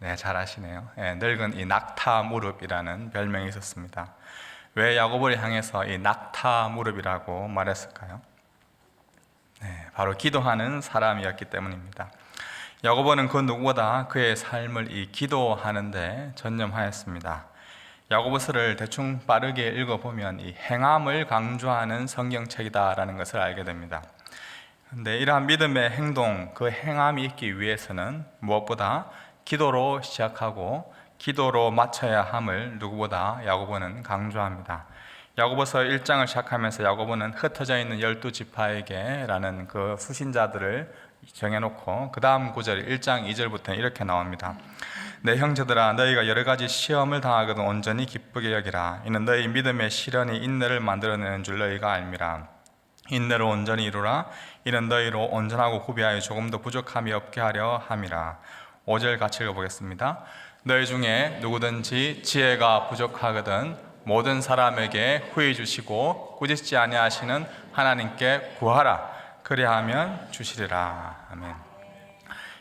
네, 잘 아시네요. 예, 늙은 이 낙타 무릎이라는 별명이 있었습니다. 왜 야고보를 향해서 이 낙타 무릎이라고 말했을까요? 네, 바로 기도하는 사람이었기 때문입니다. 야고보는 그 누구보다 그의 삶을 이 기도하는데 전념하였습니다. 야고보서를 대충 빠르게 읽어보면 이 행함을 강조하는 성경책이다라는 것을 알게 됩니다. 근데 이러한 믿음의 행동, 그 행함이 있기 위해서는 무엇보다 기도로 시작하고 기도로 마쳐야 함을 누구보다 야고보는 강조합니다. 야고보서 1장을 시작하면서 야고보는 흩어져 있는 열두 지파에게라는 그 수신자들을 정해놓고 그 다음 구절 1장 2절부터 이렇게 나옵니다. 내 형제들아 너희가 여러 가지 시험을 당하거든 온전히 기쁘게 여기라 이는 너희 믿음의 시련이 인내를 만들어내는 줄 너희가 알미라 인내로 온전히 이루라 이는 너희로 온전하고 구비하여 조금도 부족함이 없게 하려 함이라 5절 같이 읽어보겠습니다. 너희 중에 누구든지 지혜가 부족하거든 모든 사람에게 후히 주시고 꾸짖지 아니하시는 하나님께 구하라. 그리하면 주시리라. 아멘.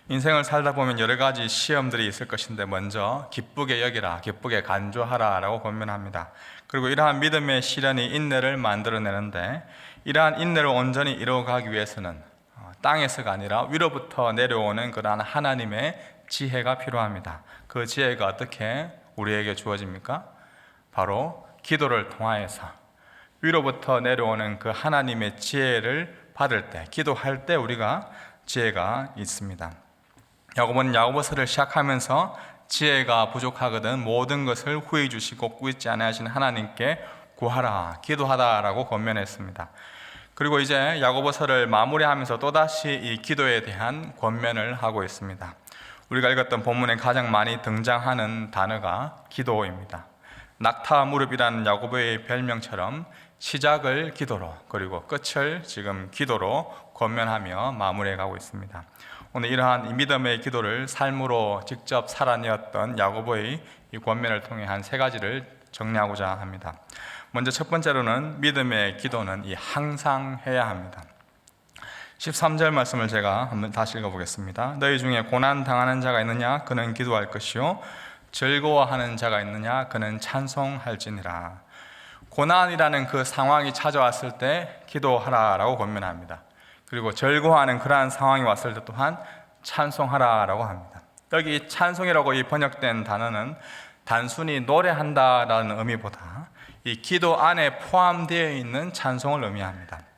인생을 살다 보면 여러 가지 시험들이 있을 것인데 먼저 기쁘게 여기라, 기쁘게 간주하라라고 권면합니다. 그리고 이러한 믿음의 시련이 인내를 만들어내는데 이러한 인내를 온전히 이루어가기 위해서는 어, 땅에서가 아니라 위로부터 내려오는 그러한 하나님의 지혜가 필요합니다. 그 지혜가 어떻게 우리에게 주어집니까? 바로 기도를 통하여서 위로부터 내려오는 그 하나님의 지혜를 받을 때, 기도할 때 우리가 지혜가 있습니다. 야고보는 야고보서를 시작하면서 지혜가 부족하거든 모든 것을 후해 주시고 꾸짖지 아니하시는 하나님께 구하라 기도하다라고 권면했습니다. 그리고 이제 야고보서를 마무리하면서 또다시 이 기도에 대한 권면을 하고 있습니다. 우리가 읽었던 본문에 가장 많이 등장하는 단어가 기도입니다. 낙타 무릎이라는 야고보의 별명처럼 시작을 기도로 그리고 끝을 지금 기도로 권면하며 마무리해 가고 있습니다. 오늘 이러한 이 믿음의 기도를 삶으로 직접 살아내었던 야고보의 이 권면을 통해 한 세 가지를 정리하고자 합니다. 먼저 첫 번째로는 믿음의 기도는 이 항상 해야 합니다. 13절 말씀을 제가 한번 다시 읽어보겠습니다. 너희 중에 고난 당하는 자가 있느냐? 그는 기도할 것이요. 즐거워하는 자가 있느냐? 그는 찬송할지니라. 고난이라는 그 상황이 찾아왔을 때 기도하라라고 권면합니다. 그리고 즐거워하는 그러한 상황이 왔을 때 또한 찬송하라라고 합니다. 여기 찬송이라고 이 번역된 단어는 단순히 노래한다라는 의미보다 이 기도 안에 포함되어 있는 찬송을 의미합니다.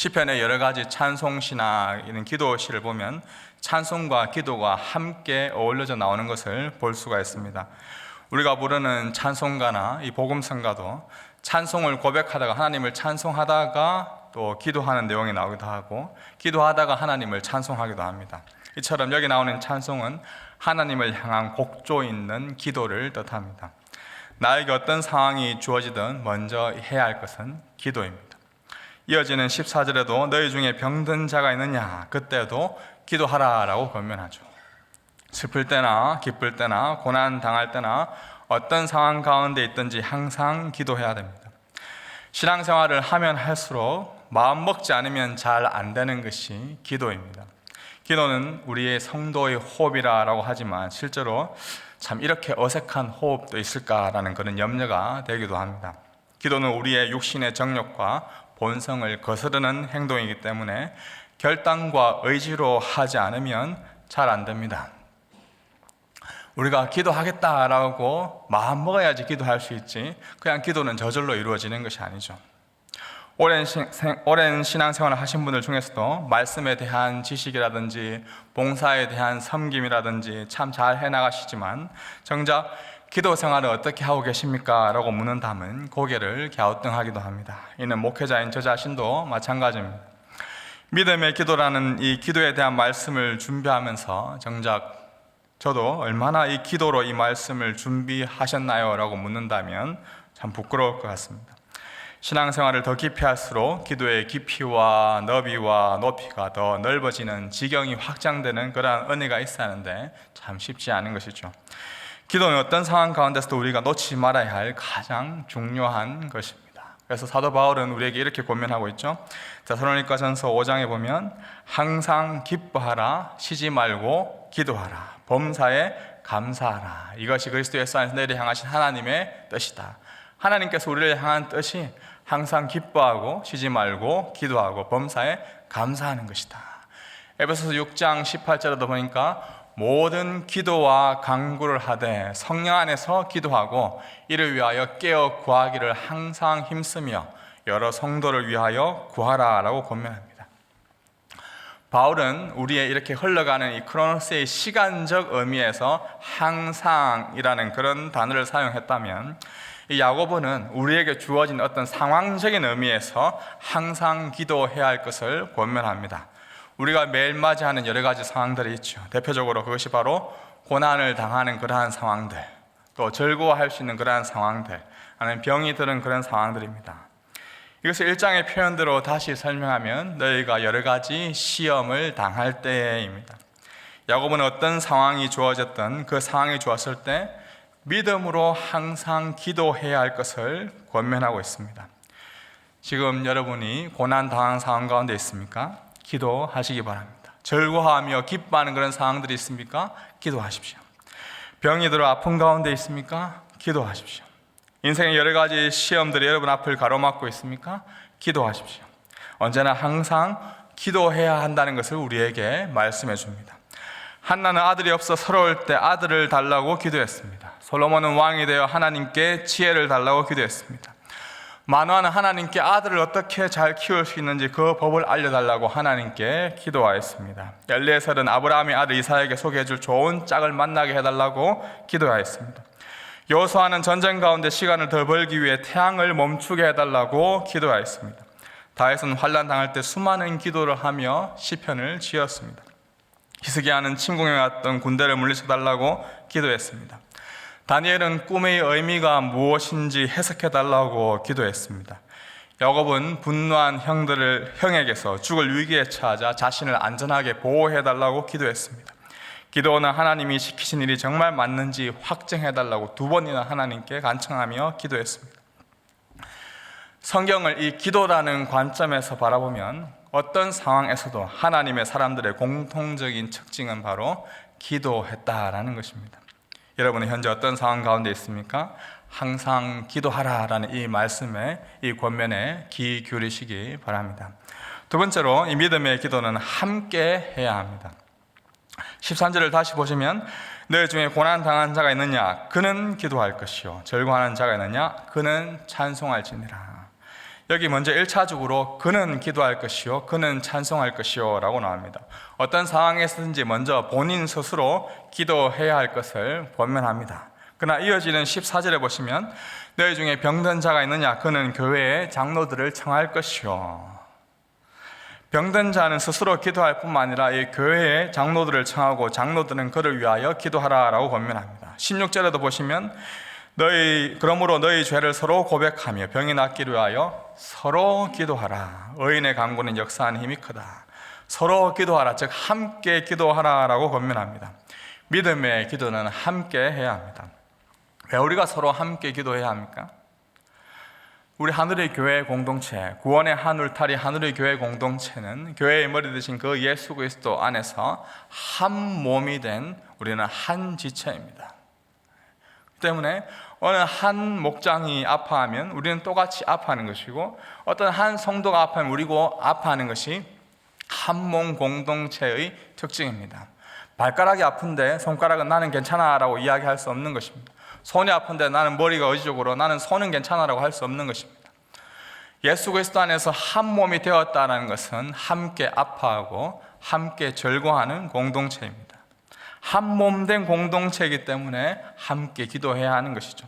시편의 여러 가지 찬송시나 이런 기도시를 보면 찬송과 기도가 함께 어울려져 나오는 것을 볼 수가 있습니다. 우리가 부르는 찬송가나 이 복음성가도 찬송을 고백하다가 하나님을 찬송하다가 또 기도하는 내용이 나오기도 하고 기도하다가 하나님을 찬송하기도 합니다. 이처럼 여기 나오는 찬송은 하나님을 향한 곡조 있는 기도를 뜻합니다. 나에게 어떤 상황이 주어지든 먼저 해야 할 것은 기도입니다. 이어지는 14절에도 너희 중에 병든 자가 있느냐 그때도 기도하라 라고 권면하죠. 슬플 때나 기쁠 때나 고난 당할 때나 어떤 상황 가운데 있든지 항상 기도해야 됩니다. 신앙생활을 하면 할수록 마음 먹지 않으면 잘 안 되는 것이 기도입니다. 기도는 우리의 성도의 호흡이라고 하지만 실제로 참 이렇게 어색한 호흡도 있을까라는 그런 염려가 되기도 합니다. 기도는 우리의 육신의 정욕과 본성을 거스르는 행동이기 때문에 결단과 의지로 하지 않으면 잘 안 됩니다. 우리가 기도하겠다라고 마음 먹어야지 기도할 수 있지 그냥 기도는 저절로 이루어지는 것이 아니죠. 오랜, 신, 오랜 신앙생활을 하신 분들 중에서도 말씀에 대한 지식이라든지 봉사에 대한 섬김이라든지 참 잘 해나가시지만 정작 기도 생활을 어떻게 하고 계십니까? 라고 묻는다면 고개를 갸우뚱하기도 합니다. 이는 목회자인 저 자신도 마찬가지입니다. 믿음의 기도라는 이 기도에 대한 말씀을 준비하면서 정작 저도 얼마나 이 기도로 이 말씀을 준비하셨나요? 라고 묻는다면 참 부끄러울 것 같습니다. 신앙생활을 더 깊이 할수록 기도의 깊이와 너비와 높이가 더 넓어지는 지경이 확장되는 그러한 은혜가 있어야 하는데 참 쉽지 않은 것이죠. 기도는 어떤 상황 가운데서도 우리가 놓치지 말아야 할 가장 중요한 것입니다. 그래서 사도 바울은 우리에게 이렇게 권면하고 있죠. 데살로니가전서 5장에 보면 항상 기뻐하라 쉬지 말고 기도하라 범사에 감사하라. 이것이 그리스도 예수 안에서 너희를 향하신 하나님의 뜻이다. 하나님께서 우리를 향한 뜻이 항상 기뻐하고 쉬지 말고 기도하고 범사에 감사하는 것이다. 에베소서 6장 18절에도 보니까 모든 기도와 간구를 하되 성령 안에서 기도하고 이를 위하여 깨어 구하기를 항상 힘쓰며 여러 성도를 위하여 구하라라고 권면합니다. 바울은 우리의 이렇게 흘러가는 이 크로노스의 시간적 의미에서 항상이라는 그런 단어를 사용했다면 이 야고보는 우리에게 주어진 어떤 상황적인 의미에서 항상 기도해야 할 것을 권면합니다. 우리가 매일 맞이하는 여러 가지 상황들이 있죠. 대표적으로 그것이 바로 고난을 당하는 그러한 상황들, 또 즐거워할 수 있는 그러한 상황들, 아니면 병이 드는 그런 상황들입니다. 이것을 일장의 표현대로 다시 설명하면 너희가 여러 가지 시험을 당할 때입니다. 야곱은 어떤 상황이 주어졌던 그 상황이 주었을 때 믿음으로 항상 기도해야 할 것을 권면하고 있습니다. 지금 여러분이 고난 당한 상황 가운데 있습니까? 기도하시기 바랍니다. 즐거워하며 기뻐하는 그런 상황들이 있습니까? 기도하십시오. 병이 들어 아픈 가운데 있습니까? 기도하십시오. 인생의 여러 가지 시험들이 여러분 앞을 가로막고 있습니까? 기도하십시오. 언제나 항상 기도해야 한다는 것을 우리에게 말씀해 줍니다. 한나는 아들이 없어 서러울 때 아들을 달라고 기도했습니다. 솔로몬은 왕이 되어 하나님께 지혜를 달라고 기도했습니다. 마노아는 하나님께 아들을 어떻게 잘 키울 수 있는지 그 법을 알려달라고 하나님께 기도하였습니다. 엘리에셀은 아브라함의 아들 이사에게 소개해줄 좋은 짝을 만나게 해달라고 기도하였습니다. 여호수아는 전쟁 가운데 시간을 더 벌기 위해 태양을 멈추게 해달라고 기도하였습니다. 다윗은 환란 당할 때 수많은 기도를 하며 시편을 지었습니다. 히스기야는 침공해 왔던 군대를 물리쳐 달라고 기도했습니다. 다니엘은 꿈의 의미가 무엇인지 해석해 달라고 기도했습니다. 야곱은 분노한 형들을 형에게서 죽을 위기에 처하자 자신을 안전하게 보호해 달라고 기도했습니다. 기도는 하나님이 시키신 일이 정말 맞는지 확증해 달라고 두 번이나 하나님께 간청하며 기도했습니다. 성경을 이 기도라는 관점에서 바라보면 어떤 상황에서도 하나님의 사람들의 공통적인 특징은 바로 기도했다라는 것입니다. 여러분은 현재 어떤 상황 가운데 있습니까? 항상 기도하라라는 이 말씀에 이 권면에 귀 기울이시기 바랍니다. 두 번째로 이 믿음의 기도는 함께 해야 합니다. 13절을 다시 보시면 너희 중에 고난 당한 자가 있느냐 그는 기도할 것이요 절구하는 자가 있느냐 그는 찬송할지니라. 여기 먼저 1차적으로 그는 기도할 것이요 그는 찬송할 것이요 라고 나옵니다. 어떤 상황에서든지 먼저 본인 스스로 기도해야 할 것을 권면합니다. 그러나 이어지는 14절에 보시면 너희 중에 병든 자가 있느냐 그는 교회의 장로들을 청할 것이요 병든 자는 스스로 기도할 뿐만 아니라 이 교회의 장로들을 청하고 장로들은 그를 위하여 기도하라라고 권면합니다. 16절에도 보시면 너희 그러므로 너희 죄를 서로 고백하며 병이 낫기를 위하여 서로 기도하라. 의인의 강구는 역사하는 힘이 크다. 서로 기도하라. 즉 함께 기도하라라고 권면합니다. 믿음의 기도는 함께 해야 합니다. 왜 우리가 서로 함께 기도해야 합니까? 우리 하늘의 교회 공동체, 구원의 한 울타리 하늘의 교회 공동체는 교회의 머리 되신 그 예수 그리스도 안에서 한 몸이 된 우리는 한 지체입니다. 때문에 어느 한 목장이 아파하면 우리는 똑같이 아파하는 것이고 어떤 한 성도가 아파하면 우리고 아파하는 것이 한 몸 공동체의 특징입니다. 발가락이 아픈데 손가락은 나는 괜찮아라고 이야기할 수 없는 것입니다. 손이 아픈데 나는 머리가 의지적으로 나는 손은 괜찮아라고 할 수 없는 것입니다. 예수 그리스도 안에서 한 몸이 되었다는 것은 함께 아파하고 함께 절거하는 공동체입니다. 한 몸 된 공동체이기 때문에 함께 기도해야 하는 것이죠.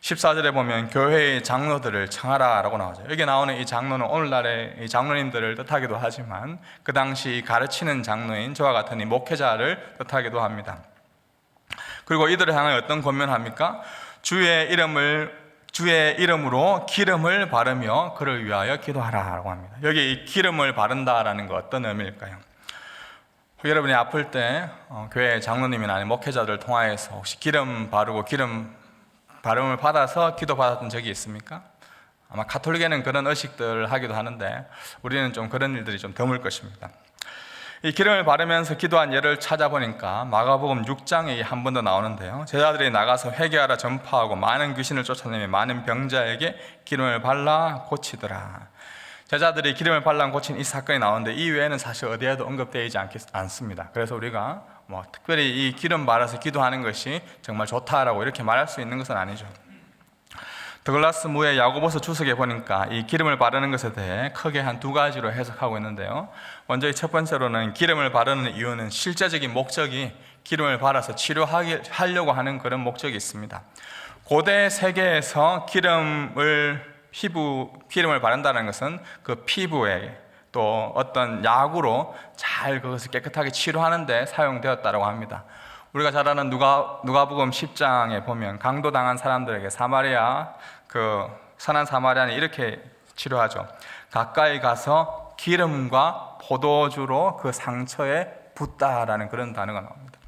14절에 보면 교회의 장로들을 청하라 라고 나오죠. 여기 나오는 이 장로는 오늘날의 이 장로님들을 뜻하기도 하지만 그 당시 가르치는 장로인 저와 같은 이 목회자를 뜻하기도 합니다. 그리고 이들을 향하여 어떤 권면합니까? 주의 이름을 주의 이름으로 기름을 바르며 그를 위하여 기도하라라고 합니다. 여기 이 기름을 바른다라는 거 어떤 의미일까요? 여러분이 아플 때 어, 교회 장로님이나 아니면 목회자들 통하여서 혹시 기름 바르고 기름 바름을 받아서 기도 받았던 적이 있습니까? 아마 가톨릭에는 그런 의식들을 하기도 하는데 우리는 좀 그런 일들이 좀 드물 것입니다. 이 기름을 바르면서 기도한 예를 찾아보니까 마가복음 6장에 한 번 더 나오는데요. 제자들이 나가서 회개하라 전파하고 많은 귀신을 쫓아내며 많은 병자에게 기름을 발라 고치더라. 제자들이 기름을 발라 고친 이 사건이 나오는데 이 외에는 사실 어디에도 언급되지 않겠, 않습니다. 그래서 우리가 뭐 특별히 이 기름 발라서 기도하는 것이 정말 좋다라고 이렇게 말할 수 있는 것은 아니죠. 더글라스 무의 야고보서 주석에 보니까 이 기름을 바르는 것에 대해 크게 한 두 가지로 해석하고 있는데요. 먼저 이첫 번째로는 기름을 바르는 이유는 실제적인 목적이 기름을 발라서 치료하려고 하는 그런 목적이 있습니다. 고대 세계에서 기름을 피부 기름을 바른다는 것은 그 피부에 또 어떤 약으로 잘 그것을 깨끗하게 치료하는데 사용되었다고 합니다. 우리가 잘 아는 누가 누가복음 10장에 보면 강도 당한 사람들에게 사마리아 그 선한 사마리아는 이렇게 치료하죠. 가까이 가서 기름과 포도주로 그 상처에 붓다라는 그런 단어가 나옵니다.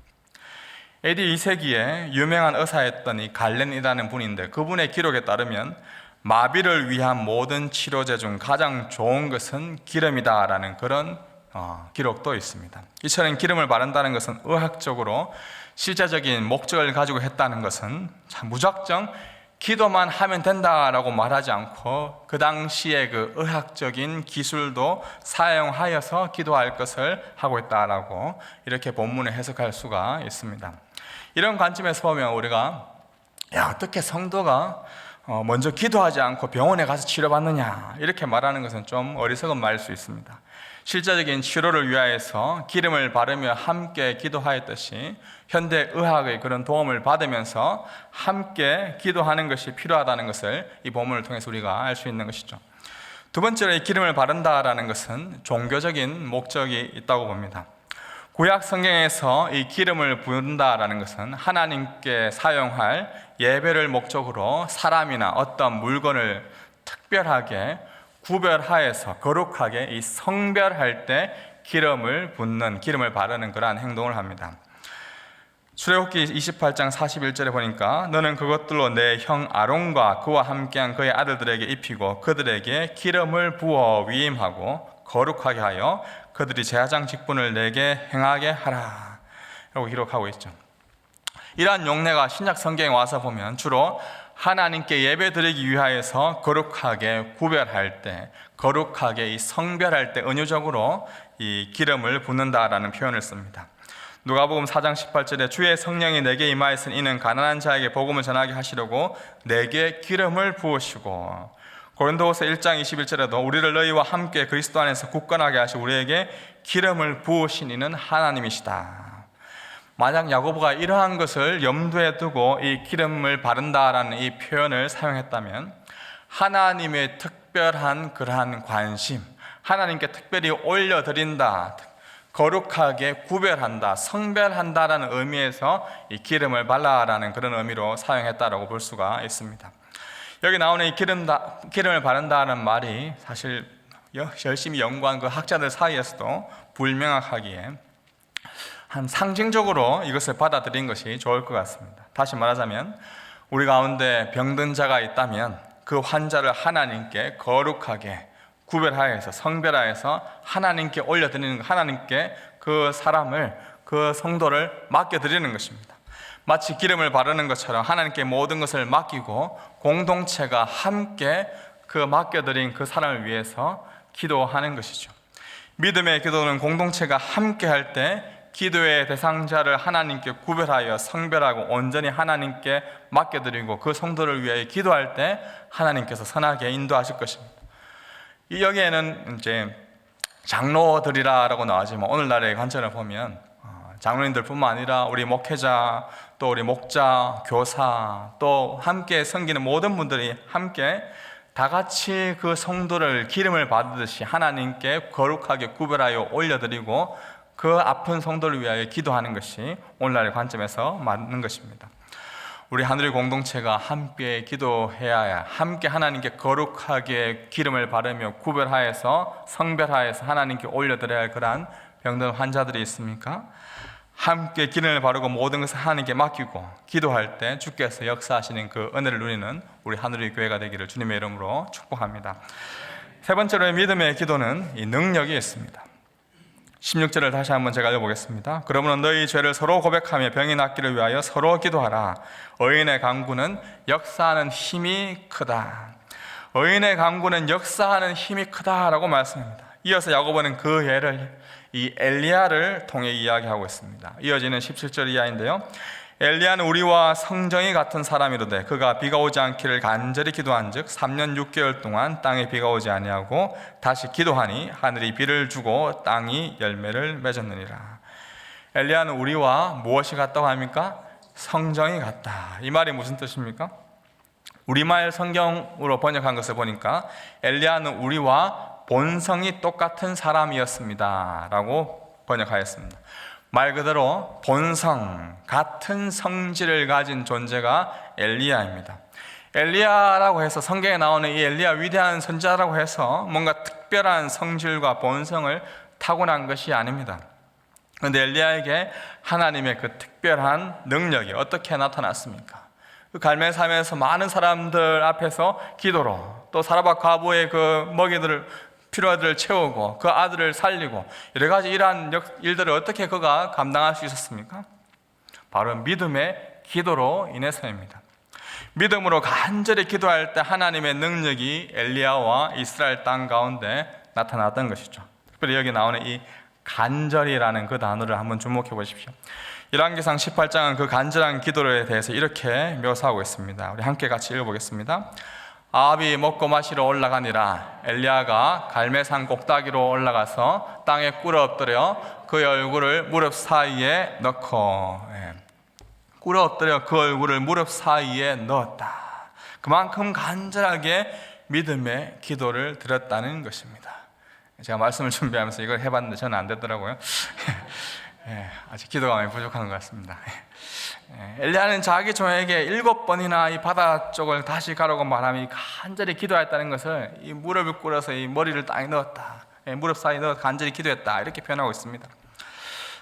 AD 2세기에 유명한 의사였던 이 갈렌이라는 분인데 그분의 기록에 따르면 마비를 위한 모든 치료제 중 가장 좋은 것은 기름이다라는 그런 어, 기록도 있습니다. 이처럼 기름을 바른다는 것은 의학적으로 실제적인 목적을 가지고 했다는 것은 참 무작정 기도만 하면 된다라고 말하지 않고 그 당시에 그 의학적인 기술도 사용하여서 기도할 것을 하고 있다라고 이렇게 본문을 해석할 수가 있습니다. 이런 관점에서 보면 우리가 야 어떻게 성도가 어, 먼저 기도하지 않고 병원에 가서 치료받느냐 이렇게 말하는 것은 좀 어리석은 말일 수 있습니다. 실제적인 치료를 위하여서 기름을 바르며 함께 기도하였듯이 현대 의학의 그런 도움을 받으면서 함께 기도하는 것이 필요하다는 것을 이 본문을 통해서 우리가 알 수 있는 것이죠. 두 번째로 이 기름을 바른다라는 것은 종교적인 목적이 있다고 봅니다. 구약 성경에서 이 기름을 부은다라는 것은 하나님께 사용할 예배를 목적으로 사람이나 어떤 물건을 특별하게 구별하여서 거룩하게 이 성별할 때 기름을 붓는 기름을 바르는 그러한 행동을 합니다. 출애굽기 28장 41절에 보니까 너는 그것들로 내 형 아론과 그와 함께한 그의 아들들에게 입히고 그들에게 기름을 부어 위임하고 거룩하게 하여 그들이 제사장 직분을 내게 행하게 하라. 라고 기록하고 있죠. 이러한 용례가 신약 성경에 와서 보면 주로 하나님께 예배 드리기 위하여서 거룩하게 구별할 때, 거룩하게 이 성별할 때 은유적으로 이 기름을 붓는다라는 표현을 씁니다. 누가복음 4장 18절에 주의 성령이 내게 임하였으니 이는 가난한 자에게 복음을 전하게 하시려고 내게 기름을 부으시고 고린도후서 1장 21절에도 우리를 너희와 함께 그리스도 안에서 굳건하게 하시 우리에게 기름을 부으신 이는 하나님이시다. 만약 야고보가 이러한 것을 염두에 두고 이 기름을 바른다라는 이 표현을 사용했다면 하나님의 특별한 그러한 관심, 하나님께 특별히 올려드린다, 거룩하게 구별한다, 성별한다라는 의미에서 이 기름을 발라라는 그런 의미로 사용했다라고 볼 수가 있습니다. 여기 나오는 이 기름 기름을 바른다는 말이 사실 열심히 연구한 그 학자들 사이에서도 불명확하기에 한 상징적으로 이것을 받아들인 것이 좋을 것 같습니다. 다시 말하자면 우리 가운데 병든 자가 있다면 그 환자를 하나님께 거룩하게 구별하여서 성별하여서 하나님께 올려드리는 하나님께 그 사람을 그 성도를 맡겨드리는 것입니다. 마치 기름을 바르는 것처럼 하나님께 모든 것을 맡기고 공동체가 함께 그 맡겨드린 그 사람을 위해서 기도하는 것이죠. 믿음의 기도는 공동체가 함께 할 때 기도의 대상자를 하나님께 구별하여 성별하고 온전히 하나님께 맡겨드리고 그 성도를 위해 기도할 때 하나님께서 선하게 인도하실 것입니다. 이 여기에는 이제 장로들이라고 나오지만 오늘날의 관점을 보면 어, 장로님들뿐만 아니라 우리 목회자 또 우리 목자 교사 또 함께 섬기는 모든 분들이 함께 다 같이 그 성도를 기름을 받듯이 하나님께 거룩하게 구별하여 올려드리고 그 아픈 성도를 위하여 기도하는 것이 오늘날의 관점에서 맞는 것입니다. 우리 하늘의 공동체가 함께 기도해야 함께 하나님께 거룩하게 기름을 바르며 구별하여서 성별하여서 하나님께 올려드려야 할 그러한 병든 환자들이 있습니까? 함께 기름을 바르고 모든 것을 하나님께 맡기고 기도할 때 주께서 역사하시는 그 은혜를 누리는 우리 하늘의 교회가 되기를 주님의 이름으로 축복합니다. 세 번째로 믿음의 기도는 이 능력이 있습니다. 16절을 다시 한번 제가 읽어보겠습니다. 그러므로 너희 죄를 서로 고백하며 병이 낫기를 위하여 서로 기도하라. 의인의 강구는 역사하는 힘이 크다. 의인의 강구는 역사하는 힘이 크다라고 말씀합니다. 이어서 야고보는 그 예를 이 엘리야를 통해 이야기하고 있습니다. 이어지는 17절 이하인데요. 엘리야는 우리와 성정이 같은 사람이로되 그가 비가 오지 않기를 간절히 기도한즉 3년 6개월 동안 땅에 비가 오지 아니하고 다시 기도하니 하늘이 비를 주고 땅이 열매를 맺었느니라. 엘리야는 우리와 무엇이 같다고 합니까? 성정이 같다. 이 말이 무슨 뜻입니까? 우리말 성경으로 번역한 것을 보니까 엘리야는 우리와 본성이 똑같은 사람이었습니다라고 번역하였습니다. 말 그대로 본성, 같은 성질을 가진 존재가 엘리야입니다. 엘리야라고 해서 성경에 나오는 이 엘리야 위대한 선지자라고 해서 뭔가 특별한 성질과 본성을 타고난 것이 아닙니다. 그런데 엘리야에게 하나님의 그 특별한 능력이 어떻게 나타났습니까? 그 갈멜산에서 많은 사람들 앞에서 기도로 또 사라밧 과부의 그 먹이들을 필요들을 채우고 그 아들을 살리고 여러 가지 이러한 역- 일들을 어떻게 그가 감당할 수 있었습니까? 바로 믿음의 기도로 인해서입니다. 믿음으로 간절히 기도할 때 하나님의 능력이 엘리야와 이스라엘 땅 가운데 나타났던 것이죠. 특별히 여기 나오는 이 간절이라는 그 단어를 한번 주목해 보십시오. 열왕기상 18장은 그 간절한 기도에 대해서 이렇게 묘사하고 있습니다. 우리 함께 같이 읽어보겠습니다. 아합이 먹고 마시러 올라가니라 엘리야가 갈매산 꼭다기로 올라가서 땅에 꿇어 엎드려 그의 얼굴을 무릎 사이에 넣고 예. 꿇어 엎드려 그 얼굴을 무릎 사이에 넣었다. 그만큼 간절하게 믿음의 기도를 드렸다는 것입니다. 제가 말씀을 준비하면서 이걸 해봤는데 저는 안 되더라고요. 예, 아직 기도가 많이 부족한 것 같습니다. 예, 엘리야는 자기 종에게 일곱 번이나 이 바다 쪽을 다시 가라고 말하며 간절히 기도했다는 것을 이 무릎을 꿇어서 이 머리를 땅에 넣었다. 예, 무릎 사이에 넣어 간절히 기도했다. 이렇게 표현하고 있습니다.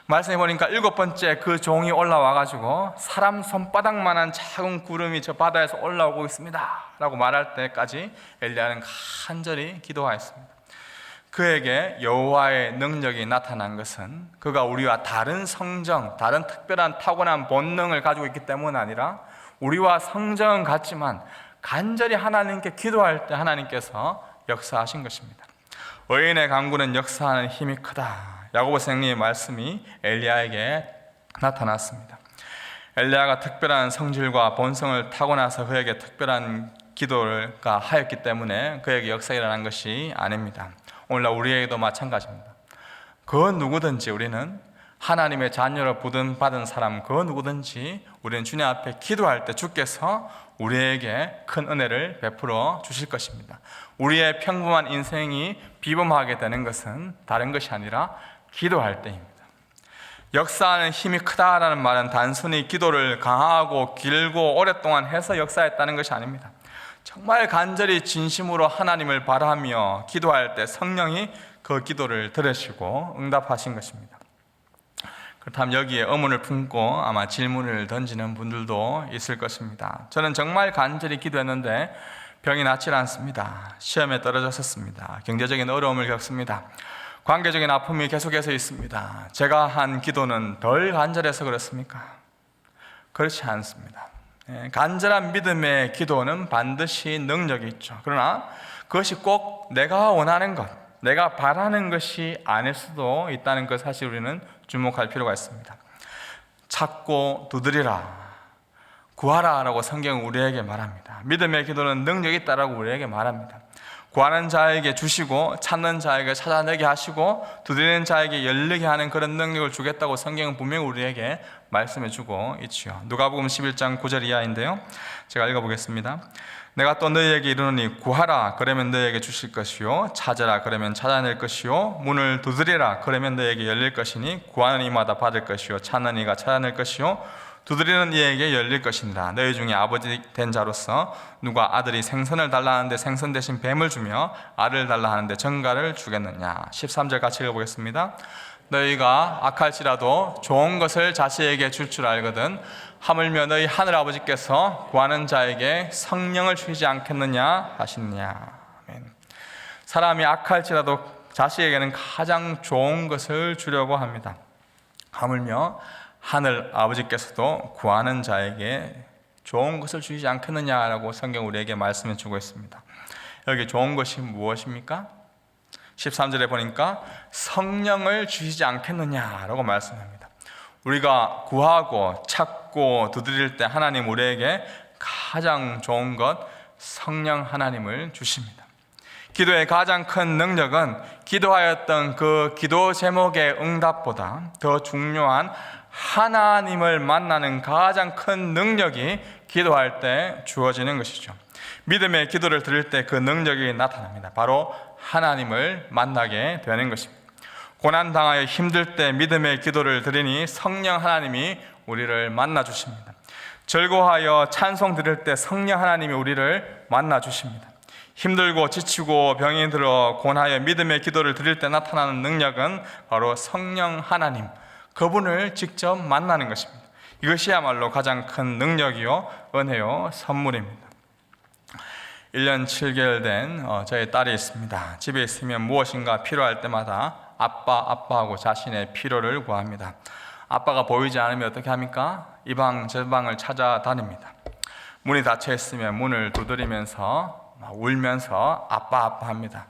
말씀해 보니까 일곱 번째 그 종이 올라와 가지고 사람 손바닥만한 작은 구름이 저 바다에서 올라오고 있습니다라고 말할 때까지 엘리야는 간절히 기도하였습니다. 그에게 여호와의 능력이 나타난 것은 그가 우리와 다른 성정, 다른 특별한 타고난 본능을 가지고 있기 때문 아니라 우리와 성정은 같지만 간절히 하나님께 기도할 때 하나님께서 역사하신 것입니다. 의인의 강구는 역사하는 힘이 크다. 야고보 선생님의 말씀이 엘리야에게 나타났습니다. 엘리야가 특별한 성질과 본성을 타고나서 그에게 특별한 기도를 하였기 때문에 그에게 역사가 일어난 것이 아닙니다. 오늘날 우리에게도 마찬가지입니다. 그 누구든지 우리는 하나님의 자녀로 부름 받은 사람 그 누구든지 우리는 주님 앞에 기도할 때 주께서 우리에게 큰 은혜를 베풀어 주실 것입니다. 우리의 평범한 인생이 비범하게 되는 것은 다른 것이 아니라 기도할 때입니다. 역사하는 힘이 크다라는 말은 단순히 기도를 강하고 길고 오랫동안 해서 역사했다는 것이 아닙니다. 정말 간절히 진심으로 하나님을 바라며 기도할 때 성령이 그 기도를 들으시고 응답하신 것입니다. 그렇다면 여기에 의문을 품고 아마 질문을 던지는 분들도 있을 것입니다. 저는 정말 간절히 기도했는데 병이 낫질 않습니다. 시험에 떨어졌었습니다. 경제적인 어려움을 겪습니다. 관계적인 아픔이 계속해서 있습니다. 제가 한 기도는 덜 간절해서 그렇습니까? 그렇지 않습니다. 예, 간절한 믿음의 기도는 반드시 능력이 있죠. 그러나 그것이 꼭 내가 원하는 것, 내가 바라는 것이 아닐 수도 있다는 것 사실 우리는 주목할 필요가 있습니다. 찾고 두드리라, 구하라 라고 성경은 우리에게 말합니다. 믿음의 기도는 능력이 있다라고 우리에게 말합니다. 구하는 자에게 주시고 찾는 자에게 찾아내게 하시고 두드리는 자에게 열리게 하는 그런 능력을 주겠다고 성경은 분명히 우리에게 말씀해 주고 있지요. 누가복음 11장 9절 이하인데요. 제가 읽어 보겠습니다. 내가 또 너희에게 이르노니 구하라 그러면 너희에게 주실 것이요 찾아라 그러면 찾아낼 것이요 문을 두드리라 그러면 너희에게 열릴 것이니 구하는 이마다 받을 것이요 찾는 이가 찾아낼 것이요 두드리는 이에게 열릴 것이니라 너희 중에 아버지 된 자로서 누가 아들이 생선을 달라 하는데 생선 대신 뱀을 주며 알을 달라 하는데 정가를 주겠느냐 13절 같이 읽어보겠습니다 너희가 악할지라도 좋은 것을 자식에게 줄 줄 알거든 하물며 너희 하늘 아버지께서 구하는 자에게 성령을 주시지 않겠느냐 하시느냐. 사람이 악할지라도 자식에게는 가장 좋은 것을 주려고 합니다. 하물며 하늘 아버지께서도 구하는 자에게 좋은 것을 주시지 않겠느냐라고 성경 우리에게 말씀해 주고 있습니다. 여기 좋은 것이 무엇입니까? 13절에 보니까 성령을 주시지 않겠느냐라고 말씀합니다. 우리가 구하고 찾고 두드릴 때 하나님 우리에게 가장 좋은 것 성령 하나님을 주십니다. 기도의 가장 큰 능력은 기도하였던 그 기도 제목의 응답보다 더 중요한 하나님을 만나는 가장 큰 능력이 기도할 때 주어지는 것이죠. 믿음의 기도를 드릴 때 그 능력이 나타납니다. 바로 하나님을 만나게 되는 것입니다. 고난 당하여 힘들 때 믿음의 기도를 드리니 성령 하나님이 우리를 만나 주십니다. 즐거워하여 찬송 드릴 때 성령 하나님이 우리를 만나 주십니다. 힘들고 지치고 병이 들어 고나여 믿음의 기도를 드릴 때 나타나는 능력은 바로 성령 하나님 그분을 직접 만나는 것입니다. 이것이야말로 가장 큰 능력이요 은혜요 선물입니다. 1년 7개월 된 어, 저희 딸이 있습니다. 집에 있으면 무엇인가 필요할 때마다 아빠 아빠하고 자신의 필요를 구합니다. 아빠가 보이지 않으면 어떻게 합니까? 이 방 저 방을 찾아다닙니다. 문이 닫혀 있으면 문을 두드리면서 막 울면서 아빠 아빠 합니다.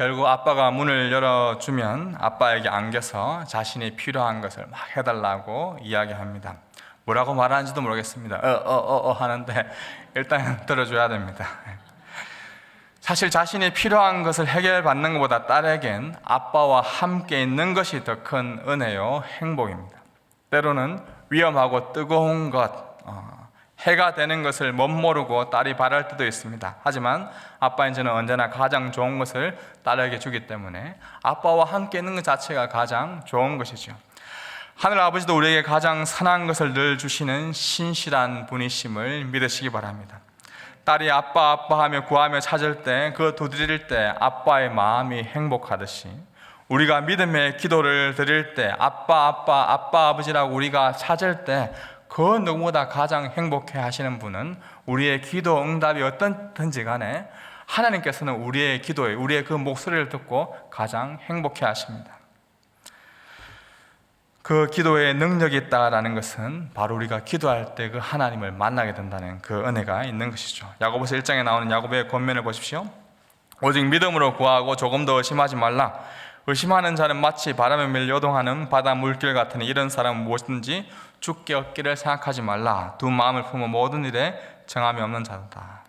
결국 아빠가 문을 열어주면 아빠에게 안겨서 자신이 필요한 것을 막 해달라고 이야기합니다. 뭐라고 말하는지도 모르겠습니다. 어, 어, 어, 어 하는데 일단 들어줘야 됩니다. 사실 자신이 필요한 것을 해결받는 것보다 딸에겐 아빠와 함께 있는 것이 더 큰 은혜요 행복입니다. 때로는 위험하고 뜨거운 것, 어, 해가 되는 것을 못 모르고 딸이 바랄 때도 있습니다. 하지만 아빠인 저는 언제나 가장 좋은 것을 딸에게 주기 때문에 아빠와 함께 있는 것 자체가 가장 좋은 것이죠. 하늘 아버지도 우리에게 가장 선한 것을 늘 주시는 신실한 분이심을 믿으시기 바랍니다. 딸이 아빠 아빠 하며 구하며 찾을 때 그 두드릴 때 아빠의 마음이 행복하듯이 우리가 믿음의 기도를 드릴 때 아빠 아빠 아빠 아버지라고 우리가 찾을 때 그 누구보다 가장 행복해 하시는 분은 우리의 기도 응답이 어떻든지 간에 하나님께서는 우리의 기도에 우리의 그 목소리를 듣고 가장 행복해 하십니다. 그 기도에 능력이 있다라는 것은 바로 우리가 기도할 때 그 하나님을 만나게 된다는 그 은혜가 있는 것이죠. 야고보서 1장에 나오는 야고보의 권면을 보십시오. 오직 믿음으로 구하고 조금 더 의심하지 말라. 의심하는 자는 마치 바람에 밀려 요동하는 바다 물길 같으니 이런 사람은 무엇든지 죽게 얻기를 생각하지 말라. 두 마음을 품어 모든 일에 정함이 없는 자다.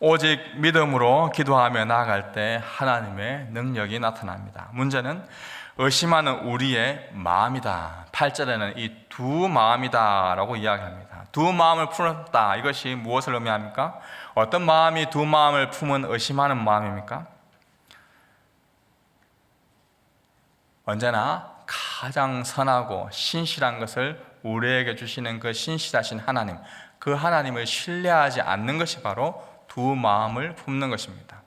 오직 믿음으로 기도하며 나아갈 때 하나님의 능력이 나타납니다. 문제는 의심하는 우리의 마음이다. 8절에는 이 두 마음이다 라고 이야기합니다. 두 마음을 품었다. 이것이 무엇을 의미합니까? 어떤 마음이 두 마음을 품은 의심하는 마음입니까? 언제나 가장 선하고 신실한 것을 우리에게 주시는 그 신실하신 하나님, 그 하나님을 신뢰하지 않는 것이 바로 두 마음을 품는 것입니다.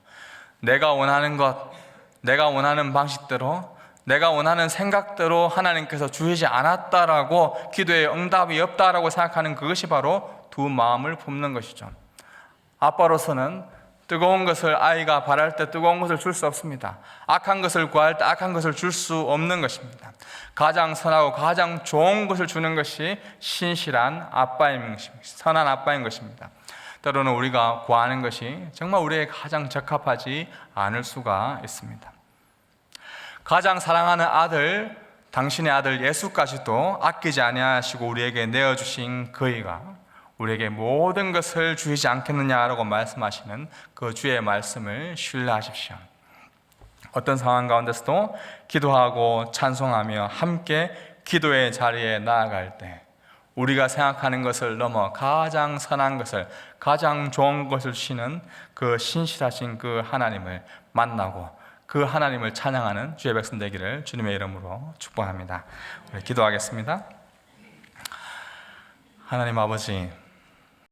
내가 원하는 것, 내가 원하는 방식대로 내가 원하는 생각대로 하나님께서 주시지 않았다라고 기도에 응답이 없다라고 생각하는 그것이 바로 두 마음을 품는 것이죠. 아빠로서는 뜨거운 것을 아이가 바랄 때 뜨거운 것을 줄 수 없습니다. 악한 것을 구할 때 악한 것을 줄 수 없는 것입니다. 가장 선하고 가장 좋은 것을 주는 것이 신실한 아빠인 것입니다. 선한 아빠인 것입니다. 때로는 우리가 구하는 것이 정말 우리의 가장 적합하지 않을 수가 있습니다. 가장 사랑하는 아들, 당신의 아들 예수까지도 아끼지 아니하시고 우리에게 내어 주신 그이가 우리에게 모든 것을 주시지 않겠느냐라고 말씀하시는 그 주의 말씀을 신뢰하십시오. 어떤 상황 가운데서도 기도하고 찬송하며 함께 기도의 자리에 나아갈 때 우리가 생각하는 것을 넘어 가장 선한 것을 가장 좋은 것을 주시는 그 신실하신 그 하나님을 만나고 그 하나님을 찬양하는 주의 백성 되기를 주님의 이름으로 축복합니다. 기도하겠습니다. 하나님 아버지